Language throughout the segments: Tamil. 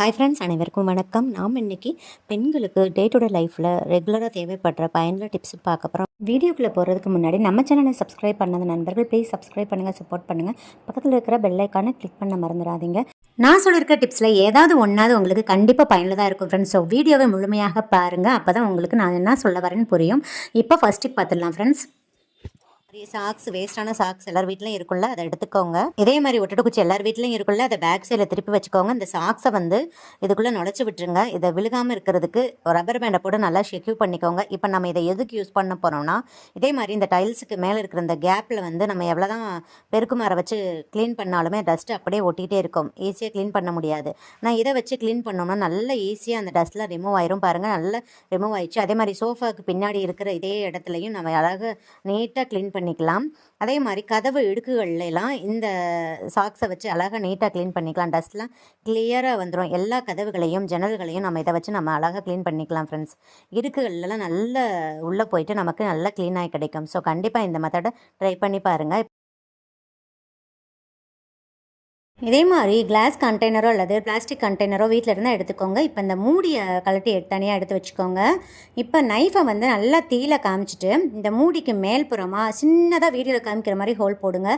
ஹாய் ஃப்ரெண்ட்ஸ் அனைவருக்கும் வணக்கம். நாம் இன்னைக்கு பெண்களுக்கு டே டு டே லைஃப்பில் ரெகுலராக தேவைப்படுற பயனுள்ள டிப்ஸ் பார்க்க போகிறோம் வீடியோக்குள்ளே போகிறதுக்கு முன்னாடி நம்ம சேனலை சப்ஸ்கிரைப் பண்ணாத நண்பர்கள் ப்ளீஸ் சப்ஸ்கிரைப் பண்ணுங்கள் சப்போர்ட் பண்ணுங்கள் பக்கத்தில் இருக்கிற பெல்லைக்கான கிளிக் பண்ண மறந்துடாதீங்க. நான் சொல்லியிருக்க டிப்ஸில் ஏதாவது ஒன்றாவது உங்களுக்கு கண்டிப்பாக பயனுள்ளதாக இருக்கும் ஃப்ரெண்ட்ஸ் ஸோ வீடியோவை முழுமையாக பாருங்கள் அப்போ தான் உங்களுக்கு நான் என்ன சொல்ல வரேன்னு புரியும். இப்போ ஃபஸ்ட் பார்த்துடலாம் ஃப்ரெண்ட்ஸ் நிறைய சாக்ஸ் வேஸ்டான சாக்ஸ் எல்லார் வீட்லையும் இருக்குல்ல அதை எடுத்துக்கோங்க. இதே மாதிரி ஒட்டுட்டு குச்சி எல்லார் வீட்லையும் இருக்குல்ல அதை பேக் சைடில் திருப்பி வச்சுக்கோங்க. இந்த சாக்ஸை வந்து இதுக்குள்ளே நுழைச்சி விட்டுருங்க. இதை விழுகாமல் இருக்கிறதுக்கு ரப்பர் பேண்டை போட்டு நல்லா ஷெக்யூ பண்ணிக்கோங்க. இப்போ நம்ம இதை எதுக்கு யூஸ் பண்ண போகிறோம்னா இதே மாதிரி இந்த டைல்ஸுக்கு மேலே இருக்கிற இந்த கேப்பில் வந்து நம்ம எவ்வளோ தான் பெருக்குமாரை வச்சு க்ளீன் பண்ணாலுமே டஸ்ட்டு அப்படியே ஒட்டிகிட்டே இருக்கும். ஈஸியாக க்ளீன் பண்ண முடியாது. நான் இதை வச்சு க்ளீன் பண்ணோம்னா நல்ல ஈஸியாக அந்த டஸ்ட்லாம் ரிமூவ் ஆயிரும். பாருங்கள் நல்லா ரிமூவ் ஆயிடுச்சு. அதே மாதிரி சோஃபாவுக்கு பின்னாடி இருக்கிற இதே இடத்துலையும் நம்ம அழகாக நீட்டாக க்ளீன் பண்ணிக்கலாம். அதே மாதிரி கதவு இடுக்குகள்லாம் இந்த சாக்ஸை வச்சு அழகாக நீட்டாக க்ளீன் பண்ணிக்கலாம். டஸ்ட்லாம் கிளியராக வந்துடும் எல்லா கதவுகளையும் ஜன்னல்களையும் நம்ம இதை வச்சு நம்ம அழகாக க்ளீன் பண்ணிக்கலாம் ஃப்ரெண்ட்ஸ் இடுக்குகள்லாம் நல்ல உள்ளே போயிட்டு நமக்கு நல்லா க்ளீனாகி கிடைக்கும். ஸோ கண்டிப்பாக இந்த மெத்தடை ட்ரை பண்ணி பாருங்கள் இதே மாதிரி கிளாஸ் கண்டெய்னரோ அல்லது பிளாஸ்டிக் கண்டெய்னரோ வீட்டில் இருந்தால் எடுத்துக்கோங்க. இப்போ இந்த மூடியை கழட்டி தனியாக எடுத்து வச்சுக்கோங்க. இப்போ நைஃபை வந்து நல்லா தீயில காமிச்சிட்டு இந்த மூடிக்கு மேல்புறமாக சின்னதாக வீடியோவில் காமிக்கிற மாதிரி ஹோல் போடுங்க.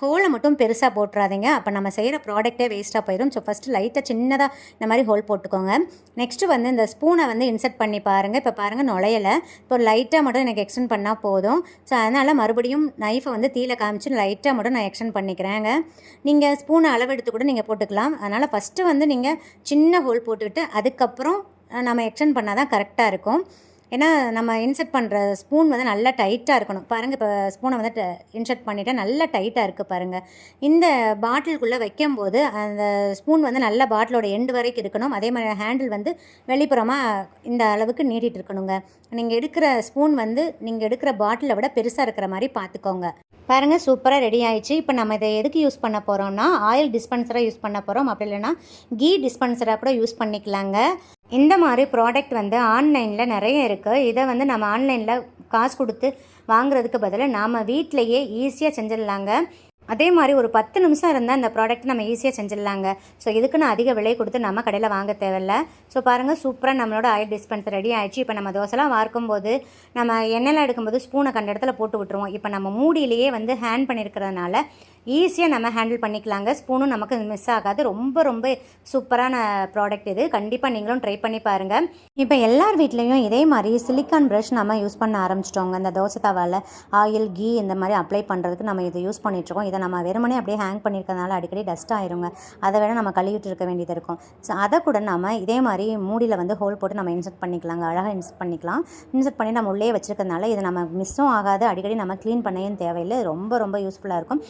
ஹோலை மட்டும் பெருசாக போட்டுறாதீங்க. அப்போ நம்ம செய்கிற ப்ராடக்ட்டே வேஸ்ட்டாக போயிடும் ஸோ ஃபஸ்ட்டு லைட்டாக சின்னதாக இந்த மாதிரி ஹோல் போட்டுக்கோங்க. நெக்ஸ்ட்டு வந்து இந்த ஸ்பூனை வந்து இன்சர்ட் பண்ணி பாருங்கள் இப்போ பாருங்கள் நுழையலை. இப்போ லைட்டாக மட்டும் எனக்கு எக்ஸ்டெண்ட் பண்ணால் போதும். ஸோ அதனால் மறுபடியும் நைஃபை வந்து தீல காமிச்சு லைட்டாக மட்டும் நான் எக்ஸ்டெண்ட் பண்ணிக்கிறேங்க. நீங்கள் ஸ்பூனை அளவெடுத்து கூட நீங்கள் போட்டுக்கலாம். அதனால் ஃபஸ்ட்டு வந்து நீங்கள் சின்ன ஹோல் போட்டுக்கிட்டு அதுக்கப்புறம் நம்ம எக்ஸ்டெண்ட் பண்ணால் தான் கரெக்டாக இருக்கும். ஏன்னா நம்ம இன்சர்ட் பண்ணுற ஸ்பூன் வந்து நல்லா டைட்டாக இருக்கணும். பாருங்கள் இப்போ ஸ்பூனை வந்து இன்சர்ட் பண்ணிவிட்டு நல்லா டைட்டாக இருக்குது பாருங்கள் இந்த பாட்டிலுக்குள்ளே வைக்கும்போது அந்த ஸ்பூன் வந்து நல்ல பாட்டிலோட எண்டு வரைக்கும் இருக்கணும். அதே மாதிரி ஹேண்டில் வந்து வெளிப்புறமாக இந்த அளவுக்கு நீட்டிகிட்டு இருக்கணுங்க. நீங்கள் எடுக்கிற ஸ்பூன் வந்து நீங்கள் எடுக்கிற பாட்டிலை விட பெருசாக இருக்கிற மாதிரி பார்த்துக்கோங்க பாருங்கள் சூப்பராக ரெடி ஆயிடுச்சு. இப்போ நம்ம இதை எதுக்கு யூஸ் பண்ண போகிறோம்னா ஆயில் டிஸ்பென்சராக யூஸ் பண்ண போகிறோம் அப்படி இல்லைன்னா கீ டிஸ்பென்சராக கூட யூஸ் பண்ணிக்கலாங்க. இந்த மாதிரி ப்ராடக்ட் வந்து ஆன்லைனில் நிறைய இருக்குது இதை வந்து நம்ம ஆன்லைனில் காசு கொடுத்து வாங்குறதுக்கு பதிலாக நாம் வீட்டிலையே ஈஸியாக செஞ்சிடலாங்க. அதே மாதிரி ஒரு பத்து நிமிஷம் இருந்தால் இந்த ப்ராடக்ட் நம்ம ஈஸியாக செஞ்சிடலாங்க. ஸோ இதுக்குன்னு அதிக விலை கொடுத்து நம்ம கடையில் வாங்க தேவையில்ல. ஸோ பாருங்கள் சூப்பராக நம்மளோட ஆயில் டிஸ்பென்சர் ரெடி ஆயிடுச்சு. இப்போ நம்ம தோசைலாம் வார்க்கும்போது நம்ம எண்ணெயில் எடுக்கும்போது ஸ்பூனை கண்ட இடத்துல போட்டு விட்டுருவோம். இப்போ நம்ம மூடியிலேயே வந்து ஹேண்ட் பண்ணியிருக்கிறதுனால ஈஸியாக நம்ம ஹேண்டில் பண்ணிக்கலாங்க. ஸ்பூனும் நமக்கு மிஸ் ஆகாது. ரொம்ப ரொம்ப சூப்பரான ப்ராடக்ட் இது. கண்டிப்பாக நீங்களும் ட்ரை பண்ணி பாருங்கள் இப்போ எல்லார் வீட்லேயும் இதே மாதிரி சிலிக்கான் ப்ரஷ் நம்ம யூஸ் பண்ண ஆரம்பிச்சிட்டோங்க. இந்த தோசை தவாவில் ஆயில் கீ இந்த மாதிரி அப்ளை பண்ணுறதுக்கு நம்ம இதை யூஸ் பண்ணிகிட்ருக்கோம் இதை நம்ம வெறுமனே அப்படியே ஹேங் பண்ணியிருக்கனால அடிக்கடி டஸ்ட் ஆயிருங்க. அதை விட நம்ம கழுவிட்டு இருக்க வேண்டியது இருக்கும். ஸோ அதை கூட நம்ம இதே மாதிரி மூடியில் வந்து ஹோல் போட்டு நம்ம இன்சர்ட் பண்ணிக்கலாங்க. அழகாக இன்சர்ட் பண்ணிக்கலாம். இன்சர்ட் பண்ணி நம்ம உள்ளே வச்சுருக்கனால இதை நம்ம மிஸ்ஸும் ஆகாது. அடிக்கடி நம்ம க்ளீன் பண்ணவும் தேவையில்லை. ரொம்ப ரொம்ப யூஸ்ஃபுல்லாக இருக்கும்.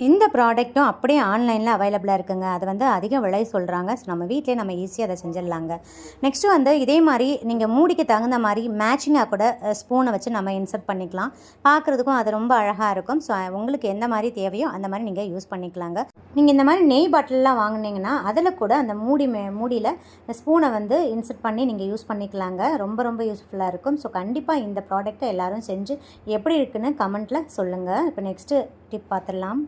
இந்த ப்ராடக்ட்டும் அப்படியே ஆன்லைனில் அவைலபிளாக இருக்குங்க. அது வந்து அதிக விலை சொல்கிறாங்க ஸோ நம்ம வீட்டிலே நம்ம ஈஸியாக அதை செஞ்சிடலாங்க. நெக்ஸ்ட்டு வந்து இதே மாதிரி நீங்கள் மூடிக்கு தகுந்த மாதிரி மேட்சிங்காக கூட ஸ்பூனை வச்சு நம்ம இன்சர்ட் பண்ணிக்கலாம். பார்க்குறதுக்கும் அது ரொம்ப அழகாக இருக்கும். ஸோ உங்களுக்கு எந்த மாதிரி தேவையோ அந்த மாதிரி நீங்கள் யூஸ் பண்ணிக்கலாங்க. நீங்கள் இந்த மாதிரி நெய் பாட்டிலெலாம் வாங்கினீங்கன்னா அதில் கூட அந்த மூடி மே மூடியில் ஸ்பூனை வந்து இன்சர்ட் பண்ணி நீங்கள் யூஸ் பண்ணிக்கலாங்க. ரொம்ப ரொம்ப யூஸ்ஃபுல்லாக இருக்கும். ஸோ கண்டிப்பாக இந்த ப்ராடக்ட்டை எல்லோரும் செஞ்சு எப்படி இருக்குன்னு கமெண்ட்டில் சொல்லுங்கள் இப்போ நெக்ஸ்ட்டு டிப் பார்த்துடலாம்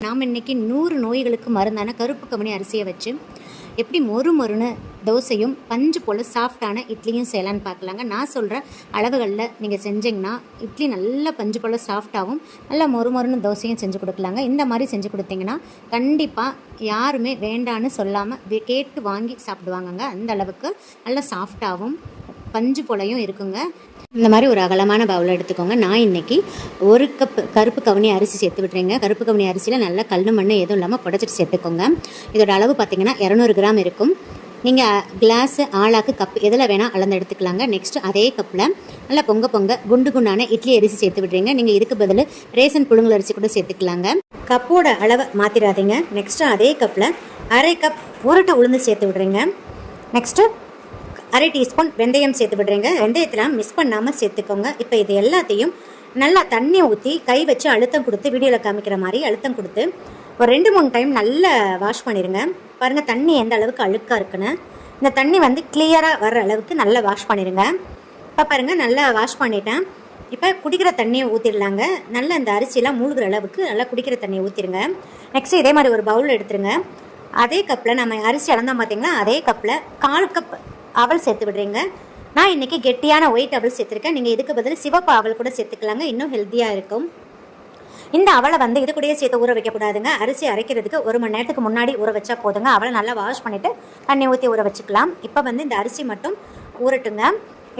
நாம் இன்றைக்கி நூறு நோய்களுக்கு மருந்தான கருப்பு கம்பெனி அரிசியை வச்சு எப்படி மொறு மொறுன்னு தோசையும் பஞ்சு போல் சாஃப்டான இட்லியும் செய்யலான்னு பார்க்கலாங்க. நான் சொல்கிற அளவுகளில் நீங்கள் செஞ்சிங்கன்னா இட்லி நல்லா பஞ்சு போல் சாஃப்டாகவும் நல்லா மொறு மொறுன்னு தோசையும் செஞ்சு கொடுக்கலாங்க. இந்த மாதிரி செஞ்சு கொடுத்தீங்கன்னா கண்டிப்பாக யாருமே வேண்டான்னு சொல்லாமல் கேட்டு வாங்கி சாப்பிடுவாங்கங்க. அந்த அளவுக்கு நல்லா சாஃப்டாகவும் பஞ்சு போலையும் இருக்குங்க. இந்த மாதிரி ஒரு அகலமான பவுல் எடுத்துக்கோங்க. நான் இன்றைக்கி ஒரு கப் கருப்பு கவனி அரிசி சேர்த்து விட்றீங்க கருப்பு கவனி அரிசியில் நல்லா கல் மண் எதுவும் இல்லாமல் புடச்சிட்டு சேர்த்துக்கோங்க. இதோட அளவு பார்த்திங்கன்னா இரநூறு கிராம் இருக்கும். நீங்கள் கிளாஸு ஆளாக்கு கப் எதில் வேணால் அளந்து எடுத்துக்கலாங்க. நெக்ஸ்ட்டு அதே கப்பில் நல்லா பொங்க பொங்க குண்டு குண்டான இட்லி அரிசி சேர்த்து விட்றீங்க. நீங்கள் இதுக்கு பதில் ரேசன் புழுங்கல் அரிசி கூட சேர்த்துக்கலாங்க. கப்போட அளவை மாற்றிடாதீங்க நெக்ஸ்ட்டு அதே கப்பில் அரை கப் உருட்டை உளுந்து சேர்த்து விட்றீங்க. நெக்ஸ்ட்டு அரை டீஸ்பூன் வெந்தயம் சேர்த்து விடுறேங்க. வெந்தயத்தில் மிஸ் பண்ணாமல் சேர்த்துக்கோங்க. இப்போ இது எல்லாத்தையும் நல்லா தண்ணி ஊற்றி கை வச்சு அழுத்தம் கொடுத்து வீடியோவில் காமிக்கிற மாதிரி அழுத்தம் கொடுத்து ஒரு ரெண்டு மூணு டைம் நல்லா வாஷ் பண்ணிடுங்க பாருங்கள் தண்ணி எந்த அளவுக்கு அழுக்காக இருக்குன்னு. இந்த தண்ணி வந்து கிளியராக வர்ற அளவுக்கு நல்லா வாஷ் பண்ணிடுங்க இப்போ பாருங்கள் நல்லா வாஷ் பண்ணிட்டேன். இப்போ குடிக்கிற தண்ணியை ஊற்றிடலாங்க நல்லா இந்த அரிசியெலாம் மூழ்கிற அளவுக்கு நல்லா குடிக்கிற தண்ணியை ஊற்றிடுங்க நெக்ஸ்ட்டு இதே மாதிரி ஒரு பவுல் எடுத்துருங்க. அதே கப்பில் நம்ம அரிசி அளந்தோம் பார்த்தீங்களா அதே கப்பில் கால் கப் அவள் சேர்த்து விடுறீங்க. நான் இன்றைக்கி கெட்டியான ஒயிட் அவள் சேர்த்துருக்கேன். நீங்கள் இதுக்கு பதில் சிவப்பு அவள் கூட சேர்த்துக்கலாங்க. இன்னும் ஹெல்த்தியாக இருக்கும். இந்த அவளை வந்து இது கூடயே சேர்த்து ஊற வைக்கக்கூடாதுங்க அரிசி அரைக்கிறதுக்கு ஒரு மணி நேரத்துக்கு முன்னாடி ஊற வச்சா போதுங்க. அவளை நல்லா வாஷ் பண்ணிவிட்டு தண்ணி ஊற்றி ஊற வச்சுக்கலாம். இப்போ வந்து இந்த அரிசி மட்டும் ஊறட்டுங்க.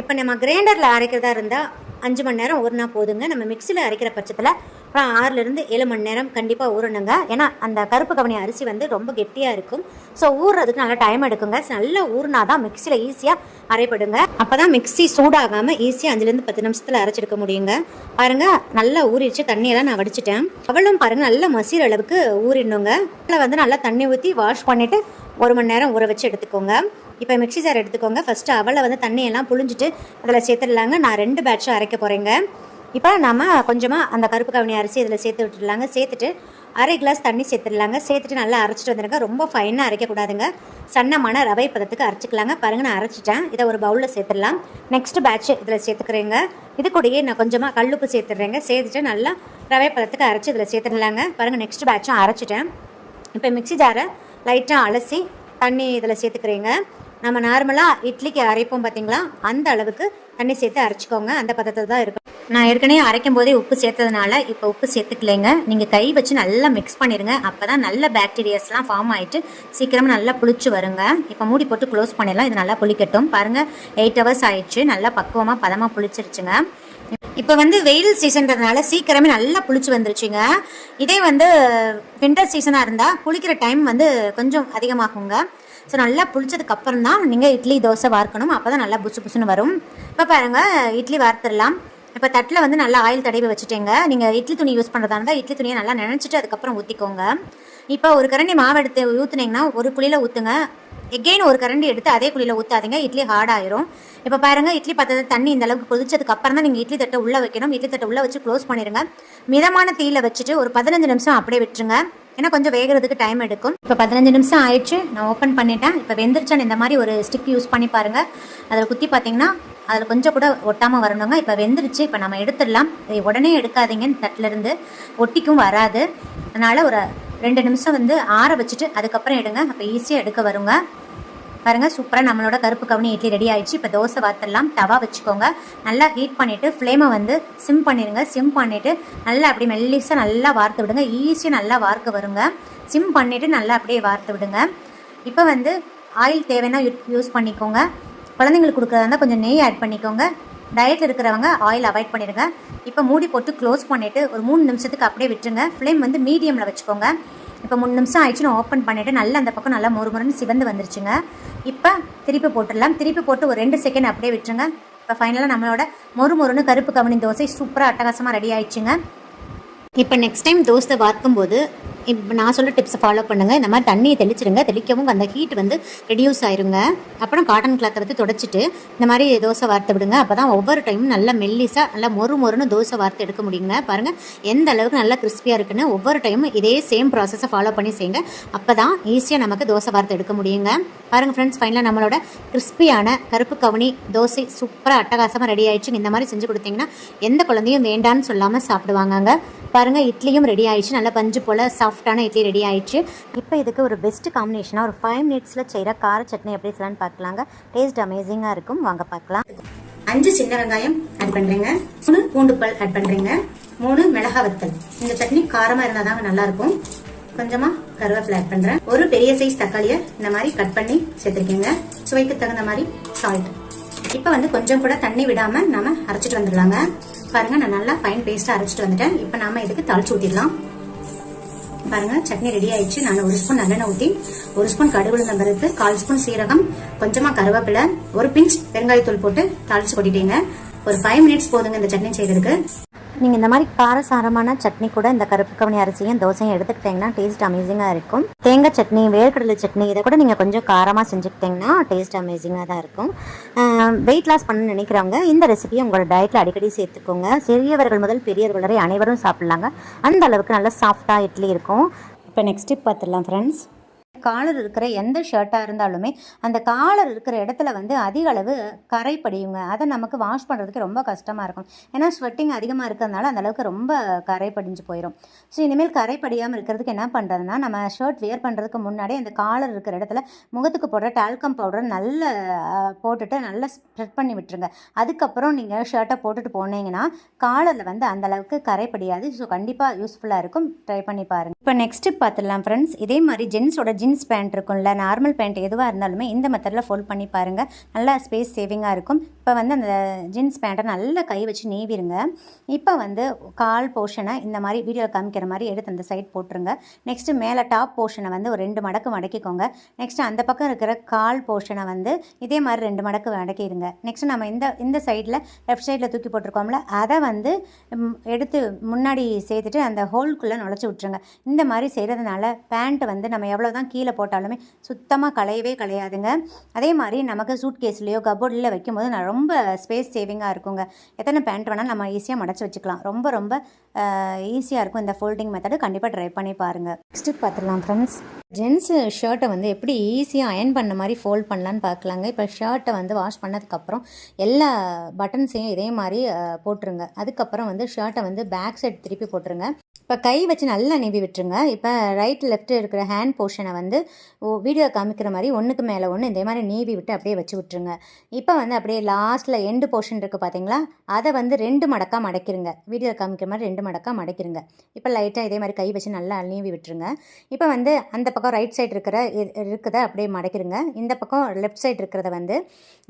இப்போ நம்ம கிரைண்டரில் அரைக்கிறதா இருந்தால் அஞ்சு மணி நேரம் ஊறினா போதுங்க. நம்ம மிக்சியில் அரைக்கிற பட்சத்தில் அப்புறம் ஆறுலேருந்து ஏழு மணி நேரம் கண்டிப்பாக ஊறணுங்க. ஏன்னா அந்த கருப்பு கவனி அரிசி வந்து ரொம்ப கெட்டியாக இருக்கும். ஸோ ஊறுறதுக்கு நல்லா டைம் எடுக்குங்க. நல்லா ஊறினா தான் மிக்சியில் ஈஸியாக அரைப்படுங்க. அப்போ தான் மிக்சி சூடாகாமல் ஈஸியாக அஞ்சுலேருந்து பத்து நிமிஷத்தில் அரைச்செடுக்க முடியுங்க. பாருங்கள் நல்லா ஊறிடுச்சு. தண்ணியெல்லாம் நான் வடிச்சிட்டேன். அவளும் பாருங்கள் நல்லா மசீர் அளவுக்கு ஊறிடணுங்க. அதில் வந்து நல்லா தண்ணி ஊற்றி வாஷ் பண்ணிவிட்டு ஒரு மணி நேரம் ஊற வச்சு எடுத்துக்கோங்க. இப்போ மிக்ஸி ஜார் எடுத்துக்கோங்க. ஃபஸ்ட்டு அவளை வந்து தண்ணியெல்லாம் புழிஞ்சிட்டு அதில் சேர்த்துடலாங்க. நான் ரெண்டு பேட்ச்சும் அரைக்க போகிறேங்க இப்போ நம்ம கொஞ்சமாக அந்த கருப்பு கவனி அரிசி இதில் சேர்த்து விட்டுடலாங்க. சேர்த்துட்டு அரை கிளாஸ் தண்ணி சேர்த்துடலாங்க. சேர்த்துட்டு நல்லா அரைச்சிட்டு வந்துடுங்க ரொம்ப ஃபைனாக அரைக்கக்கூடாதுங்க சன்னமான ரவை பதத்துக்கு அரைச்சிக்கலாங்க. பாருங்கள் நான் அரைச்சிட்டேன். இதை ஒரு பவுலில் சேர்த்துடலாம். நெக்ஸ்ட் பேட்ச் இதில் சேர்த்துக்கிறேங்க. இது கூடயே நான் கொஞ்சமாக கல்லுப்பு சேர்த்துடுறேங்க. சேர்த்துட்டு நல்லா ரவை பதத்துக்கு அரைச்சி இதில் சேர்த்துடலாங்க. பாருங்கள் நெக்ஸ்ட் பேட்சும் அரைச்சிட்டேன். இப்போ மிக்ஸி ஜாரை லைட்டாக அலசி தண்ணி இதில் சேர்த்துக்கிறேங்க. நம்ம நார்மலாக இட்லிக்கு அரைப்போம் பார்த்தீங்களா அந்த அளவுக்கு தண்ணி சேர்த்து அரைச்சிக்கோங்க. அந்த பதத்தில் தான் இருக்கும். நான் ஏற்கனவே அரைக்கும் போதே உப்பு சேர்த்ததுனால இப்போ உப்பு சேர்த்துக்கலைங்க. நீங்கள் கை வச்சு நல்லா மிக்ஸ் பண்ணிடுங்க அப்போ தான் நல்ல பேக்டீரியாஸ்லாம் ஃபார்ம் ஆகிட்டு சீக்கிரமாக நல்லா புளிச்சு வருங்க. இப்போ மூடி போட்டு க்ளோஸ் பண்ணிடலாம். இது நல்லா புளிக்கட்டும். பாருங்கள் எயிட் ஹவர்ஸ் ஆயிடுச்சு. நல்லா பக்குவமாக பதமாக புளிச்சிருச்சுங்க. இப்போ வந்து வெயில் சீசன்றதுனால சீக்கிரமே நல்லா புளிச்சு வந்துருச்சுங்க. இதே வந்து வின்டர் சீசனாக இருந்தால் புளிக்கிற டைம் வந்து கொஞ்சம் அதிகமாகுங்க. ஸோ நல்லா புளிச்சதுக்கு அப்புறம் தான் நீங்கள் இட்லி தோசை வார்க்கணும் அப்போ தான் நல்லா புசு புசுன்னு வரும். இப்போ பாருங்கள் இட்லி வார்த்துடலாம் இப்போ தட்டில் வந்து நல்லா ஆயில் தடவி வச்சுட்டேங்க. நீங்கள் இட்லி துணி யூஸ் பண்ணுறதா இருந்தால் இட்லி துணியை நல்லா நினச்சிட்டு அதுக்கப்புறம் ஊற்றிக்கோங்க இப்போ ஒரு கரண்டி மாவு எடுத்து ஊற்றுனீங்கன்னா ஒரு குழியில் ஊற்றுங்க எகெயின் ஒரு கரண்டி எடுத்து அதே குழியில் ஊற்றாதீங்க இட்லி ஹார்டாயிரும் இப்போ பாருங்கள் இட்லி பார்த்தது தண்ணி இந்த அளவுக்கு கொதிச்சதுக்கு அப்புறம் தான் நீங்கள் இட்லி தட்டை உள்ளே வைக்கணும். இட்லி தட்டை உள்ளே வச்சு க்ளோஸ் பண்ணிடுங்க மிதமான தீயில் வச்சுட்டு ஒரு பதினஞ்சு நிமிஷம் அப்படியே விட்டுருங்க. ஏன்னா கொஞ்சம் வேகிறதுக்கு டைம் எடுக்கும். இப்போ பதினஞ்சு நிமிஷம் ஆயிடுச்சு. நான் ஓப்பன் பண்ணிட்டேன். இப்போ வெந்துருச்சான்னு இந்த மாதிரி ஒரு ஸ்டிக் யூஸ் பண்ணி பாருங்கள் அதில் குத்தி பார்த்தீங்கன்னா அதில் கொஞ்சம் கூட ஒட்டாமல் வரணுங்க. இப்போ வெந்துருச்சு. இப்போ நம்ம எடுத்துடலாம். உடனே எடுக்காதீங்க. இந்த தட்டிலேருந்து ஒட்டிக்கும் வராது. அதனால் ஒரு ரெண்டு நிமிஷம் வந்து ஆற வச்சுட்டு அதுக்கப்புறம் எடுங்க. அப்போ ஈஸியாக எடுக்க வருங்க. பாருங்க சூப்பராக நம்மளோட கருப்பு கவுனி இட்லி ரெடி ஆயிடுச்சு. இப்போ தோசை வாத்தெல்லாம் தவா வச்சுக்கோங்க. நல்லா ஹீட் பண்ணிவிட்டு ஃப்ளேமை வந்து சிம் பண்ணிடுங்க. சிம் பண்ணிவிட்டு நல்லா அப்படி மெல்லிஸாக நல்லா வார்த்து விடுங்க. ஈஸியாக நல்லா வார்க்க வருங்க. சிம் பண்ணிவிட்டு நல்லா அப்படியே வார்த்து விடுங்க. இப்போ வந்து ஆயில் தேவைன்னா யூஸ் பண்ணிக்கோங்க. குழந்தைங்களுக்கு கொடுக்குறதா இருந்தால் கொஞ்சம் நெய் ஆட் பண்ணிக்கோங்க. டயட்டில் இருக்கிறவங்க ஆயில் அவாய்ட் பண்ணிடுங்க. இப்போ மூடி போட்டு க்ளோஸ் பண்ணிவிட்டு ஒரு மூணு நிமிஷத்துக்கு அப்படியே விட்டுருங்க. ஃப்ளேம் வந்து மீடியமில் வச்சுக்கோங்க. இப்போ மூணு நிமிஷம் ஆயிடுச்சு நான் ஓப்பன் பண்ணிவிட்டு நல்லா அந்த பக்கம் நல்லா மொறு மொறுன்னு சிவந்து வந்துருச்சுங்க. இப்போ திருப்பி போட்டுடலாம். திருப்பி போட்டு ஒரு ரெண்டு செகண்ட் அப்படியே விட்டுருங்க. இப்போ ஃபைனலாக நம்மளோட மொறு மொறுன்னு கருப்பு கவனி தோசை சூப்பராக அட்டகாசமாக ரெடி ஆயிடுச்சுங்க. இப்போ நெக்ஸ்ட் டைம் தோசை பார்க்கும்போது இப்போ நான் சொல்ல டிப்ஸை ஃபாலோ பண்ணுங்கள் இந்த மாதிரி தண்ணியை தெளிச்சிடுங்க தெளிக்கவும் அந்த ஹீட் வந்து ரெடியூஸ் ஆயிருங்க. அப்புறம் காட்டன் கிளாத்தை வந்து தொடச்சிட்டு இந்த மாதிரி தோசை வார்த்து விடுங்க. அப்போ தான் ஒவ்வொரு டைமும் நல்லா மெல்லிஸாக நல்லா மொறு மொறுன்னு தோசை வார்த்து எடுக்க முடியுங்க. பாருங்கள் எந்த அளவுக்கு நல்லா கிறிஸ்பியாக இருக்குன்னு ஒவ்வொரு டைமும் இதே சேம் ப்ராசஸை ஃபாலோ பண்ணி செய்யுங்க. அப்போ தான் ஈஸியாக நமக்கு தோசை வார்த்தை எடுக்க முடியுங்க. பாருங்கள் ஃப்ரெண்ட்ஸ் ஃபைனலாக நம்மளோட கிறிஸ்பியான கருப்பு கவுனி தோசை சூப்பராக அட்டகாசமாக ரெடி ஆயிடுச்சு. இந்த மாதிரி செஞ்சு கொடுத்தீங்கன்னா எந்த குழந்தையும் வேண்டான்னு சொல்லாமல் சாப்பிடுவாங்க பாருங்கள் இட்லியும் ரெடி ஆயிடுச்சு. நல்லா பஞ்சு போல் சாஃப்டான இட்லி ரெடி ஆயிடுச்சு. இப்போ இதுக்கு ஒரு பெஸ்ட் காம்பினேஷனாக ஒரு ஃபைவ் மினிட்ஸில் செய்கிற கார சட்னி எப்படி செய்யலாம்னு பார்க்கலாங்க. டேஸ்ட் அமேசிங்காக இருக்கும். வாங்க பார்க்கலாம். அஞ்சு சின்ன வெங்காயம் ஆட் பண்ணுறேங்க மூணு பூண்டு பல் ஆட் பண்ணுறேங்க மூணு மிளகா வத்தல். இந்த சட்னி காரமாக இருந்தால் தாங்க நல்லாயிருக்கும் கொஞ்சமா கருவேப்பிலை ஆட் பண்ணுறேன் ஒரு பெரிய சைஸ் தக்காளியை இந்த மாதிரி கட் பண்ணி சேர்த்துருக்கேங்க. சுவைக்கு தகுந்த மாதிரி சால்ட் இப்போ வந்து கொஞ்சம் கூட தண்ணி விடாம நாம அரைச்சிட்டு வந்துடலாங்க. பாருங்க நான் நல்லா ஃபைன் பேஸ்ட்டாக அரைச்சிட்டு வந்துட்டேன். இப்போ நாம இதுக்கு தாளிச்சு ஊத்திடலாம். பாருங்க சட்னி ரெடி ஆயிடுச்சு. நான் ஒரு ஸ்பூன் நல்லெண்ணெய் ஊற்றி ஒரு ஸ்பூன் கடுகு உளுந்தம் பருப்பு கால் ஸ்பூன் சீரகம் கொஞ்சமா கருவேப்பிலை ஒரு பிஞ்ச் பெருங்காயத்தூள் போட்டு தாளிச்சு கொட்டிட்டீங்க. ஒரு ஃபைவ் மினிட்ஸ் போதுங்க இந்த சட்னி செய்யறதுக்கு நீங்கள் இந்த மாதிரி காரசாரமான சட்னி கூட இந்த கருப்பு கவனி அரிசியும் தோசையும் எடுத்துக்கிட்டிங்கன்னா டேஸ்ட் அமேசிங்காக இருக்கும். தேங்காய் சட்னி வேர்க்கடலை சட்னி இதை கூட நீங்கள் கொஞ்சம் காரமாக செஞ்சுக்கிட்டிங்கன்னா டேஸ்ட் அமேசிங்காக தான் இருக்கும். வெயிட் லாஸ் பண்ண நினைக்கிறவங்க இந்த ரெசிபியை உங்களோட டயட்டில் அடிக்கடி சேர்த்துக்கோங்க. சிறியவர்கள் முதல் பெரியவர்கள் வரை அனைவரும் சாப்பிட்லாங்க. அந்த அளவுக்கு நல்லா சாஃப்டாக இட்லி இருக்கும். இப்போ நெக்ஸ்ட் டிப் பார்த்துடலாம் ஃப்ரெண்ட்ஸ் காலர் இருக்கிற எந்த ஷர்ட்டாக இருந்தாலுமே அந்த காலர் இருக்கிற இடத்துல வந்து அதிக அளவு கரை படியுங்க. அதை நமக்கு வாஷ் பண்ணுறதுக்கு ரொம்ப கஷ்டமாக இருக்கும். ஏன்னா ஸ்வெட்டிங் அதிகமாக இருக்கிறதுனால அந்த அளவுக்கு ரொம்ப கரை படிஞ்சு போயிடும் ஸோ இனிமேல் கரை படியாமல் இருக்கிறதுக்கு என்ன பண்ணுறதுனா நம்ம ஷர்ட் வியர் பண்ணுறதுக்கு முன்னாடி அந்த காலர் இருக்கிற இடத்துல முகத்துக்கு போடுற டால்கம் பவுடர் நல்ல போட்டுட்டு நல்லா ஸ்ப்ரெட் பண்ணி விட்டுருங்க. அதுக்கப்புறம் நீங்கள் ஷர்ட்டை போட்டுட்டு போனீங்கன்னா காலரில் வந்து அந்தளவுக்கு கரை படியாது. ஸோ கண்டிப்பாக யூஸ்ஃபுல்லாக இருக்கும். ட்ரை பண்ணி பாருங்கள் இப்போ நெக்ஸ்ட்டு பார்த்துடலாம் ஃப்ரெண்ட்ஸ் இதே மாதிரி ஜென்ஸோட ஜீன்ஸ் பேண்ட் இருக்கும்ல நார்மல் பேண்ட் எதுவாக இருந்தாலுமே இந்த மெத்தடில் ஃபோல்ட் பண்ணி பாருங்கள் நல்லா ஸ்பேஸ் சேவிங்காக இருக்கும். இப்போ வந்து அந்த ஜீன்ஸ் பேண்ட்டை நல்லா கை வச்சு நீவிருங்க. இப்போ வந்து கால் போர்ஷனை இந்த மாதிரி வீடியோவில் காமிக்கிற மாதிரி எடுத்து அந்த சைட் போட்டுருங்க. நெக்ஸ்ட்டு மேலே டாப் போர்ஷனை வந்து ஒரு ரெண்டு மடக்கு மடக்கிக்கோங்க. நெக்ஸ்ட்டு அந்த பக்கம் இருக்கிற கால் போர்ஷனை வந்து இதே மாதிரி ரெண்டு மடக்கு மடக்கிடுங்க நெக்ஸ்ட் நம்ம இந்த இந்த சைடில் லெஃப்ட் சைடில் தூக்கி போட்டிருக்கோம்ல அதை வந்து எடுத்து முன்னாடி சேர்த்துட்டு அந்த ஹோல்குள்ளே நுழைச்சி விட்ருங்க இந்த மாதிரி செய்கிறதுனால பேண்ட் வந்து நம்ம எவ்வளோ தான் கீழே போட்டாலுமே சுத்தமாக களையவே களையாதுங்க. அதே மாதிரி நமக்கு சூட் கேஸ்லேயோ கபோர்டில் வைக்கும்போது நான் ரொம்ப ஸ்பேஸ் சேவிங்காக இருக்குங்க. எத்தனை பேண்ட் வேணாலும் நம்ம ஈஸியாக மடச்சி வச்சுக்கலாம். ரொம்ப ரொம்ப ஈஸியாக இருக்கும் இந்த ஃபோல்டிங் மெத்தடு கண்டிப்பாக ட்ரை பண்ணி பாருங்கள் நெக்ஸ்ட்டு பார்த்துடலாம் ஃப்ரெண்ட்ஸ் ஜென்ஸு ஷர்ட்டை வந்து எப்படி ஈஸியாக அயன் பண்ண மாதிரி ஃபோல்ட் பண்ணலான்னு பார்க்கலாங்க. இப்போ ஷர்ட்டை வந்து வாஷ் பண்ணதுக்கப்புறம் எல்லா பட்டன்ஸையும் இதே மாதிரி போட்டுருங்க. அதுக்கப்புறம் வந்து ஷர்ட்டை வந்து பேக் சைடு திருப்பி போட்டுருங்க. இப்போ கை வச்சு நல்லா நிவி விட்டுருங்க. இப்போ ரைட் லெஃப்ட் இருக்கிற ஹேண்ட் போர்ஷனை வந்து வந்து வீடியோ காமிக்கிற மாதிரி ஒன்றுக்கு மேலே ஒன்று இதே மாதிரி நீவி விட்டு அப்படியே வச்சு விட்டுருங்க. இப்போ வந்து அப்படியே லாஸ்ட்டில் எண்டு போர்ஷன் இருக்குது பார்த்தீங்களா அதை வந்து ரெண்டு மடக்காக மடக்கிருங்க. வீடியோ காமிக்கிற மாதிரி ரெண்டு மடக்காக மடக்கிருங்க. இப்போ லைட்டாக இதே மாதிரி கை வச்சு நல்லா நீவி விட்டுருங்க. இப்போ வந்து அந்த பக்கம் ரைட் சைடு இருக்கிற இருக்குத இருக்கிறத அப்படியே மடக்கிருங்க. இந்த பக்கம் லெஃப்ட் சைடு இருக்கிறத வந்து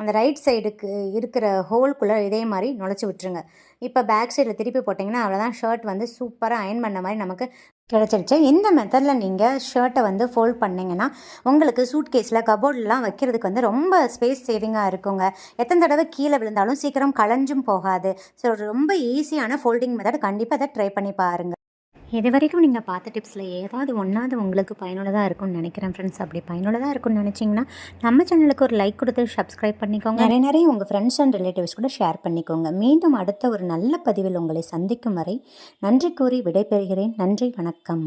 அந்த ரைட் சைடுக்கு இருக்கிற ஹோல்குள்ளே இதே மாதிரி நுழைச்சி விட்டுருங்க. இப்போ பேக் சைடில் திருப்பி போட்டிங்கன்னா அவ்வளோதான் ஷர்ட் வந்து சூப்பராக அயன் பண்ண மாதிரி நமக்கு கிடச்சிருச்சு. இந்த மெத்தடில் நீங்கள் ஷர்ட்டை வந்து ஃபோல்ட் பண்ணிங்கன்னா உங்களுக்கு சூட் கேஸில் கபோர்டெலாம் வைக்கிறதுக்கு வந்து ரொம்ப ஸ்பேஸ் சேவிங்காக இருக்குங்க. எத்தனை தடவை கீழே விழுந்தாலும் சீக்கிரம் களைஞ்சும் போகாது. ஸோ ரொம்ப ஈஸியான ஃபோல்டிங் மெத்தட் கண்டிப்பாக அதை ட்ரை பண்ணி பாருங்கள் இது வரைக்கும் நீங்கள் பார்த்த டிப்ஸில் ஏதாவது ஒன்றாவது உங்களுக்கு பயனுள்ளதாக இருக்கும்னு நினைக்கிறேன் ஃப்ரெண்ட்ஸ் அப்படி பயனுள்ளதாக இருக்கும்னு நினச்சிங்கன்னா நம்ம சேனலுக்கு ஒரு லைக் கொடுத்து சப்ஸ்கிரைப் பண்ணிக்கோங்க. நிறைய நிறைய உங்கள் ஃப்ரெண்ட்ஸ் அண்ட் ரிலேட்டிவ்ஸ் கூட ஷேர் பண்ணிக்கோங்க. மீண்டும் அடுத்த ஒரு நல்ல பதிவில் உங்களை சந்திக்கும் வரை நன்றி கூறி விடைபெறுகிறேன். நன்றி வணக்கம்.